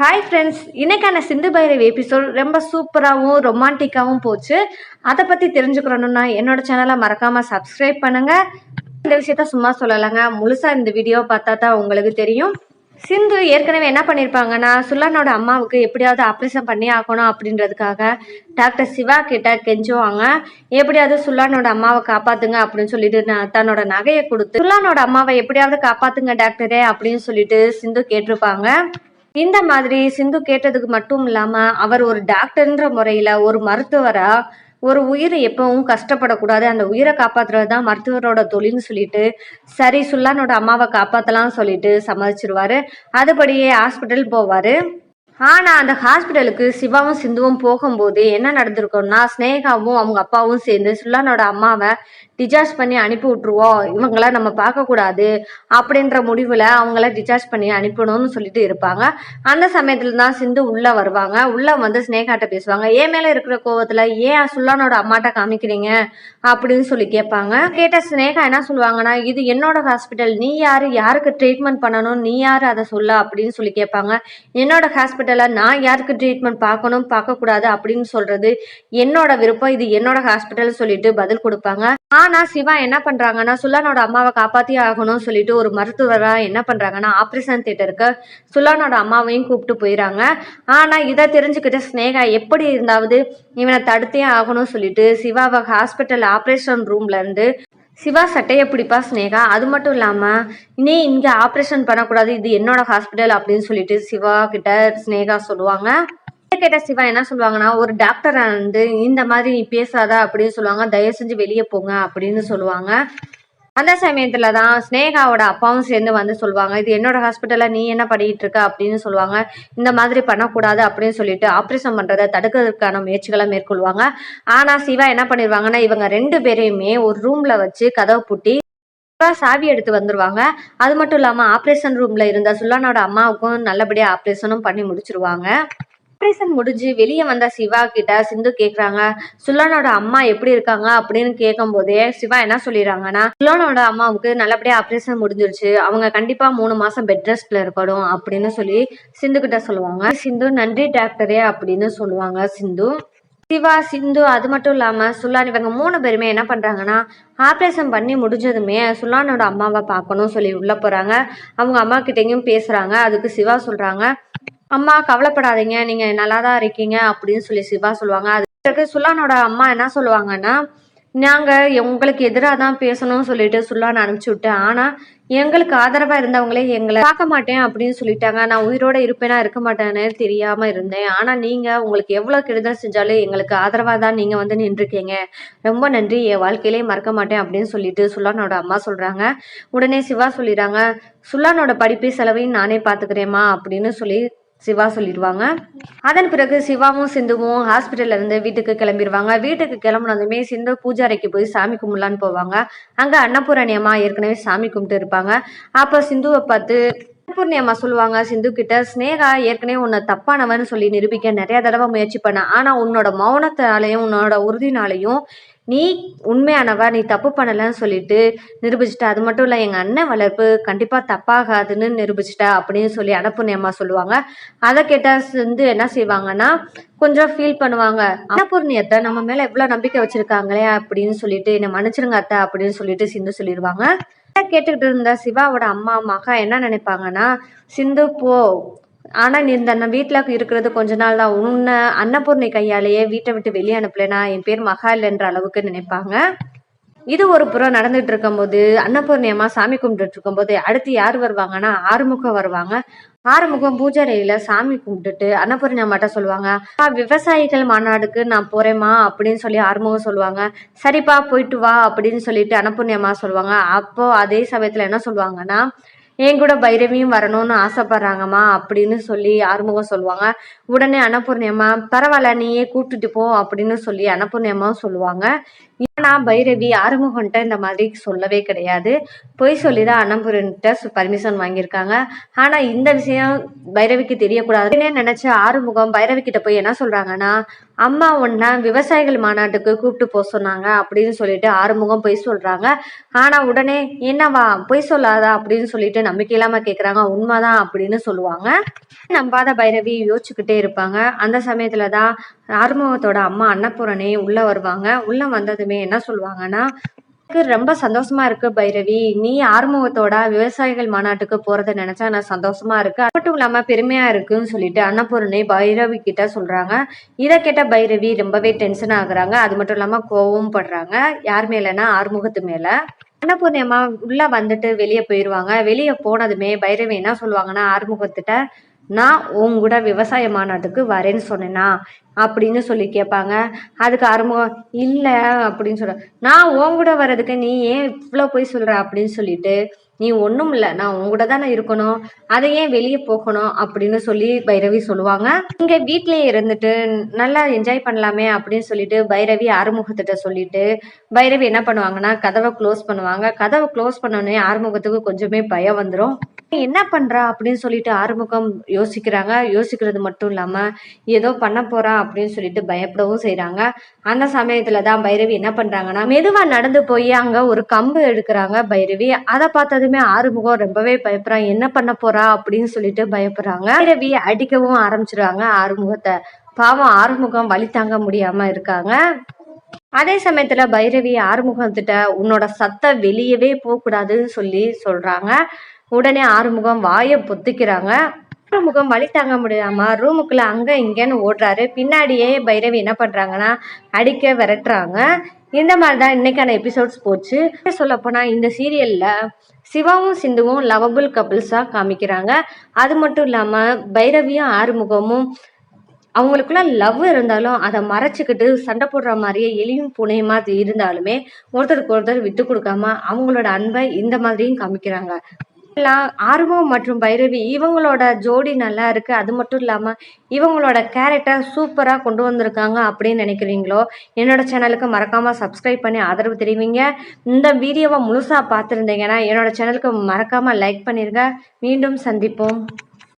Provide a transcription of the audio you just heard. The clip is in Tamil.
ஹாய் ஃப்ரெண்ட்ஸ் இன்னைக்கான சிந்து பைரவி எபிசோட் ரொம்ப சூப்பராகவும் ரொமான்டிக்காகவும் போச்சு. அதை பற்றி தெரிஞ்சுக்கிறணும்னா என்னோட சேனலை மறக்காமல் சப்ஸ்கிரைப் பண்ணுங்கள் இந்த விஷயத்த சும்மா சொல்லலைங்க. முழுசாக இந்த வீடியோ பார்த்தா தான் உங்களுக்கு தெரியும். சிந்து ஏற்கனவே என்ன பண்ணியிருப்பாங்கன்னா சுல்லானோட அம்மாவுக்கு எப்படியாவது ஆப்ரேஷன் பண்ணி ஆகணும் அப்படின்றதுக்காக டாக்டர் சிவா கிட்ட கெஞ்சுவாங்க. எப்படியாவது சுல்லானோட அம்மாவை காப்பாத்துங்க அப்படின்னு சொல்லிட்டு நான் தன்னோட நகையை கொடுத்து சுல்லானோட அம்மாவை எப்படியாவது காப்பாத்துங்க டாக்டரே அப்படின்னு சொல்லிட்டு சிந்து கேட்டிருப்பாங்க. இந்த மாதிரி சிந்து கேட்டதுக்கு மட்டும் இல்லாம அவர் ஒரு டாக்டர்ன்ற முறையில ஒரு மருத்துவரா ஒரு உயிர் எப்பவும் கஷ்டப்படக்கூடாது அந்த உயிரை காப்பாத்துறது தான் மருத்துவரோட தொழில்னு சொல்லிட்டு சரி சுல்லானோட அம்மாவை காப்பாத்தலாம் சொல்லிட்டு சம்மதிச்சிருவாரு. அதுபடியே ஹாஸ்பிட்டல் போவாரு. ஆனால் அந்த ஹாஸ்பிட்டலுக்கு சிவாவும் சிந்துவும் போகும்போது என்ன நடந்திருக்கோம்னா ஸ்னேகாவும் அவங்க அப்பாவும் சேர்ந்து சுல்லானோட அம்மாவை டிசார்ஜ் பண்ணி அனுப்பி விட்டுருவோம். இவங்கள நம்ம பார்க்கக்கூடாது அப்படின்ற முடிவில் அவங்கள டிசார்ஜ் பண்ணி அனுப்பணும்னு சொல்லிட்டு இருப்பாங்க. அந்த சமயத்தில் தான் சிந்து உள்ளே வருவாங்க. உள்ளே வந்து ஸ்னேகாட்ட பேசுவாங்க. ஏன் மேலே இருக்கிற கோவத்தில் ஏன் சுல்லானோட அம்மாட்ட காமிக்கிறீங்க? அப்படின்னு சொல்லி கேட்பாங்க. கேட்ட ஸ்னேகா என்ன சொல்லுவாங்கன்னா இது என்னோட ஹாஸ்பிட்டல் நீ யார்? யாருக்கு ட்ரீட்மெண்ட் பண்ணணும்? நீ யார்? அதை சொல்ல. அப்படின்னு சொல்லி கேட்பாங்க. என்னோட ஹாஸ்பிட்டல் நான் யாருக்கு ட்ரீட்மெண்ட் பார்க்கணும் பார்க்கக்கூடாது அப்படின்னு சொல்றது என்னோட விருப்பம். இது என்னோட ஹாஸ்பிட்டல் சொல்லிட்டு பதில் கொடுப்பாங்க. ஆனா சிவா என்ன பண்றாங்கன்னா சுல்லானோட அம்மாவை காப்பாத்தி ஆகணும்னு சொல்லிட்டு ஒரு மருத்துவராக என்ன பண்றாங்கன்னா ஆப்ரேஷன் தியேட்டருக்கு சுல்லானோட அம்மாவையும் கூப்பிட்டு போயிடறாங்க ஆனால் இதை தெரிஞ்சுக்கிட்ட ஸ்னேகா எப்படி இருந்தாவது இவனை தடுத்தே ஆகணும்னு சொல்லிட்டு சிவாவை ஹாஸ்பிட்டல் ஆப்ரேஷன் ரூம்ல இருந்து சிவா சட்டையை பிடிப்பா ஸ்னேகா அது மட்டும் இல்லாமல் நீ இங்கே ஆப்ரேஷன் பண்ணக்கூடாது இது என்னோட ஹாஸ்பிட்டல் அப்படின்னு சொல்லிட்டு சிவா கிட்ட ஸ்னேகா சொல்லுவாங்க. கேட்ட சிவா என்ன சொல்லுவாங்கன்னா ஒரு டாக்டர் வந்து இந்த மாதிரி நீ பேசாத அப்படின்னு சொல்லுவாங்க தயவு செஞ்சு வெளியே போங்க அப்படின்னு சொல்லுவாங்க. அந்த சமயத்துல தான் ஸ்னேகாவோட அப்பாவும் சேர்ந்து வந்து சொல்லுவாங்க இது என்னோட ஹாஸ்பிட்டல்ல நீ என்ன பண்ணிட்டு இருக்க? அப்படின்னு சொல்லுவாங்க. இந்த மாதிரி பண்ணக்கூடாது அப்படின்னு சொல்லிட்டு ஆப்ரேஷன் பண்றதை தடுக்கிறதுக்கான முயற்சிகளை மேற்கொள்வாங்க. ஆனா சிவா என்ன பண்ணிடுவாங்கன்னா இவங்க ரெண்டு பேரையுமே ஒரு ரூம்ல வச்சு கதவை பூட்டி சாவி எடுத்து வந்துருவாங்க. அது மட்டும் இல்லாம ஆப்ரேஷன் ரூம்ல இருந்த சுல்லானோட அம்மாவுக்கும் நல்லபடியா ஆப்ரேஷனும் பண்ணி முடிச்சிருவாங்க. ஆப்ரேஷன் முடிஞ்சு வெளியே வந்த சிவா கிட்ட சிந்து கேக்குறாங்க சுல்லானோட அம்மா எப்படி இருக்காங்க அப்படின்னு கேட்கும் போதே சிவா என்ன சொல்லிடுறாங்கன்னா சுல்லானோட அம்மாவுக்கு நல்லபடியா ஆப்ரேஷன் முடிஞ்சிருச்சு அவங்க கண்டிப்பா மூணு மாசம் பெட் ரெஸ்ட்ல இருக்கணும் அப்படின்னு சொல்லி சிந்து கிட்ட சொல்லுவாங்க. சிந்து நன்றி டாக்டரே அப்படின்னு சொல்லுவாங்க சிந்து. சிவா சிந்து அது மட்டும் இல்லாமல் சுல்லான் இவங்க மூணு பேருமே என்ன பண்ணுறாங்கன்னா ஆப்ரேஷன் பண்ணி முடிஞ்சதுமே சுல்லானோட அம்மாவை பார்க்கணும் சொல்லி உள்ளே போகிறாங்க அவங்க அம்மா கிட்டேயும் பேசுகிறாங்க அதுக்கு சிவா சொல்கிறாங்க அம்மா கவலைப்படாதீங்க. நீங்கள் நல்லா தான் இருக்கீங்க அப்படின்னு சொல்லி சிவா சொல்லுவாங்க. அதுக்கு சுல்லானோட அம்மா என்ன சொல்லுவாங்கன்னா நாங்கள் உங்களுக்கு எதிராக தான் பேசணும்னு சொல்லிட்டு சுல்லான் அனுப்பிச்சி விட்டேன். ஆனால் எங்களுக்கு ஆதரவாக இருந்தவங்களே எங்களை பார்க்க மாட்டேன் அப்படின்னு சொல்லிட்டாங்க. நான் உயிரோட இருப்பேனா இருக்க மாட்டேன்னு தெரியாமல் இருந்தேன். ஆனால் நீங்கள் உங்களுக்கு எவ்வளோ கெடுதல் செஞ்சாலும் எங்களுக்கு ஆதரவாக தான் நீங்கள் வந்து நின்றுருக்கீங்க. ரொம்ப நன்றி. என் வாழ்க்கையிலே மறக்க மாட்டேன் அப்படின்னு சொல்லிட்டு சுல்லானோட அம்மா சொல்கிறாங்க உடனே சிவா சொல்லிடுறாங்க சுல்லானோட படிப்பு செலவையும் நானே பார்த்துக்கிறேம்மா அப்படின்னு சொல்லி சிவா சொல்லிடுவாங்க. அதன் பிறகு சிவாவும் சிந்துவும் ஹாஸ்பிட்டல்ல இருந்து வீட்டுக்கு கிளம்பிடுவாங்க. வீட்டுக்கு கிளம்புனதுமே சிந்து பூஜாரைக்கு போய் சாமி கும்பிடலான்னு போவாங்க. அங்க அன்னபூரணி அம்மா ஏற்கனவே சாமி கும்பிட்டு இருப்பாங்க. அப்ப சிந்துவை பார்த்து அன்னபூர்ணி அம்மா சொல்லுவாங்க சிந்து கிட்ட ஸ்னேகா ஏற்கனவே உன்னை தப்பானவன்னு சொல்லி நிரூபிக்க நிறைய தடவை முயற்சி பண்ண. ஆனா உன்னோட மௌனத்தினாலையும் உன்னோட உறுதினாலையும் நீ உண்மையானவா? நீ தப்பு பண்ணலன்னு சொல்லிட்டு நிரூபிச்சிட்ட. அது மட்டும் இல்லை எங்கள் அண்ணன் வளர்ப்பு கண்டிப்பாக தப்பாகாதுன்னு நிரூபிச்சிட்ட அப்படின்னு சொல்லி அனுப்புனி சொல்லுவாங்க. அதை கேட்டால் வந்து என்ன செய்வாங்கன்னா கொஞ்சம் ஃபீல் பண்ணுவாங்க. அன்னபூர்ணியத்தை நம்ம மேலே எவ்வளோ நம்பிக்கை வச்சுருக்காங்களே அப்படின்னு சொல்லிட்டு என்னை மன்னிச்சிருங்க அத்தை அப்படின்னு சொல்லிட்டு சிந்து சொல்லிடுவாங்க. கேட்டுக்கிட்டு இருந்த சிவாவோட அம்மா மகா என்ன நினைப்பாங்கன்னா சிந்து போ ஆனால் நீ இந்த வீட்டில் இருக்கிறது கொஞ்ச நாள் தான். உன்னை அன்னபூர்ணி கையாலேயே வீட்டை விட்டு வெளியே அனுப்பலைனா என் பேர் மகா இல்லைன்ற அளவுக்கு நினைப்பாங்க. இது ஒரு புறம் நடந்துட்டு இருக்கும்போது அன்னபூர்ணி அம்மா சாமி கும்பிட்டு இருக்கும்போது அடுத்து யார் வருவாங்கன்னா ஆறுமுகம் வருவாங்க. ஆறுமுகம் பூஜாரையில சாமி கும்பிட்டுட்டு அன்னபூர்ணி அம்மாட்ட சொல்லுவாங்க விவசாயிகள் மாநாடுக்கு நான் போறேம்மா அப்படின்னு சொல்லி ஆறுமுகம் சொல்லுவாங்க. சரிப்பா போயிட்டு வா அப்படின்னு சொல்லிட்டு அன்னபூர்ணி அம்மா சொல்லுவாங்க. அப்போ அதே சமயத்துல என்ன சொல்லுவாங்கன்னா என் கூட பைரவியும் வரணும்னு ஆசைப்படுறாங்கம்மா அப்படின்னு சொல்லி ஆறுமுகம் சொல்லுவாங்க. உடனே அன்னபூர்ணியம்மா பரவாயில்ல நீயே கூப்பிட்டுட்டு போ அப்படின்னு சொல்லி அன்னபூர்ணியம்மாவும் சொல்லுவாங்க. ஏன்னா பைரவி ஆறுமுகன்ட்ட இந்த மாதிரி சொல்லவே கிடையாது. பொய் சொல்லி தான் அன்னபுரன்ட்ட பர்மிஷன் வாங்கியிருக்காங்க. ஆனால் இந்த விஷயம் பைரவிக்கு தெரியக்கூடாதுன்னு நினச்ச ஆறுமுகம் பைரவி கிட்ட போய் என்ன சொல்கிறாங்கன்னா அம்மா ஒன்றை விவசாயிகள் மாநாட்டுக்கு கூப்பிட்டு போக சொன்னாங்க அப்படின்னு சொல்லிட்டு ஆறுமுகம் பொய் சொல்கிறாங்க ஆனால் உடனே என்னவா பொய் சொல்லாதா அப்படின்னு சொல்லிட்டு நம்பிக்கை இல்லாமல் கேட்குறாங்க உண்மைதான் அப்படின்னு சொல்லுவாங்க. நம்பாத பைரவி யோசிச்சுக்கிட்டே இருப்பாங்க. அந்த சமயத்தில் தான் ஆறுமுகத்தோட அம்மா அன்னபூரணி உள்ளே வருவாங்க. உள்ளே வந்ததுமே என்ன சொல்லுவாங்கன்னா எனக்கு ரொம்ப சந்தோஷமா இருக்கு பைரவி. நீ ஆறுமுகத்தோட விவசாயிகள் மாநாட்டுக்கு போறத நினைச்சா நான் சந்தோஷமா இருக்கு. அது மட்டும் இல்லாம பெருமையா இருக்குன்னு சொல்லிட்டு அன்னபூரணி பைரவி கிட்ட சொல்றாங்க. இதை கேட்ட பைரவி ரொம்பவே டென்ஷன் ஆகுறாங்க. அது மட்டும் இல்லாம கோவமும் படுறாங்க. யார் மேலனா ஆறுமுகத்து மேல. அன்னபூர்ணி அம்மா உள்ள வந்துட்டு வெளியே போயிடுவாங்க வெளியே போனதுமே பைரவி என்ன சொல்லுவாங்கன்னா ஆறுமுகத்திட்ட நான் உன் கூட விவசாய மாநாட்டுக்கு வரேன்னு சொன்னேனா? அப்படின்னு சொல்லி கேட்பாங்க. அதுக்கு ஆறுமுகம் இல்லை அப்படின்னு சொல்ற. நான் உன் கூட வர்றதுக்கு நீ ஏன் இவ்வளோ போய் சொல்கிற அப்படின்னு சொல்லிட்டு நீ ஒன்றும் இல்லை நான் உன் கூட தானே இருக்கணும். அதை ஏன் வெளியே போகணும்? அப்படின்னு சொல்லி பைரவி சொல்லுவாங்க. இங்கே வீட்டிலே இருந்துட்டு நல்லா என்ஜாய் பண்ணலாமே அப்படின்னு சொல்லிட்டு பைரவி ஆறுமுகத்திட்ட சொல்லிட்டு பைரவி என்ன பண்ணுவாங்கன்னா கதவை க்ளோஸ் பண்ணுவாங்க. கதவை க்ளோஸ் பண்ணோடனே ஆறுமுகத்துக்கு கொஞ்சமே பயம் வந்துடும் என்ன பண்றா அப்படின்னு சொல்லிட்டு ஆறுமுகம் யோசிக்கிறாங்க. யோசிக்கிறது மட்டும் இல்லாம ஏதோ பண்ண போறா அப்படின்னு சொல்லிட்டு பயப்படவும் செய்கிறாங்க அந்த சமயத்தில் தான் பைரவி என்ன பண்றாங்கன்னா மெதுவா நடந்து போய் அங்க ஒரு கம்பு எடுக்கிறாங்க பைரவி. அதை பார்த்ததுமே ஆறுமுகம் ரொம்பவே பயப்படுறாங்க என்ன பண்ண போறா அப்படின்னு சொல்லிட்டு பயப்படுறாங்க. பைரவி அடிக்கவும் ஆரம்பிச்சிருவாங்க ஆறுமுகத்தை. பாவம் ஆறுமுகம் வழி தாங்க முடியாம இருக்காங்க. அதே சமயத்துல பைரவி ஆறுமுகத்திட்ட உன்னோட சத்தம் வெளியவே போகக்கூடாதுன்னு சொல்லி சொல்றாங்க. உடனே ஆறுமுகம் வாயை பொத்திக்கிறாங்க. ஆறுமுகம் வழி தாங்க முடியாம ரூமுக்குள்ள அங்க இங்கன்னு ஓடுறாரு. பின்னாடியே பைரவி என்ன பண்றாங்கன்னா அடிக்க விரட்டுறாங்க. இந்த மாதிரி தான் இன்னைக்கான எபிசோட்ஸ் போச்சு. சொல்ல போனா இந்த சீரியல்ல சிவாவும் சிந்துவும் லவபிள் கப்பிள்ஸாக காமிக்கிறாங்க. அது மட்டும் இல்லாமல் பைரவியும் ஆறுமுகமும் அவங்களுக்குள்ள லவ் இருந்தாலும் அதை மறைச்சிக்கிட்டு சண்டை போடுற மாதிரியே எலியும் புனையுமா இருந்தாலுமே ஒருத்தருக்கு ஒருத்தர் விட்டு கொடுக்காம அவங்களோட அன்பை இந்த மாதிரியும் காமிக்கிறாங்க. எல்லாம் ஆர்வம் மற்றும் பைரவி இவங்களோட ஜோடி நல்லா இருக்கு. அது மட்டும் இல்லாம இவங்களோட கேரக்டர் சூப்பரா கொண்டு வந்திருக்காங்க அப்படின்னு நினைக்கிறீங்களோ என்னோட சேனலுக்கு மறக்காம சப்ஸ்கிரைப் பண்ணி ஆதரவு தெரிவிங்க. இந்த வீடியோவை முழுசா பார்த்துருந்தீங்கன்னா என்னோட சேனலுக்கு மறக்காம லைக் பண்ணிருங்க. மீண்டும் சந்திப்போம்.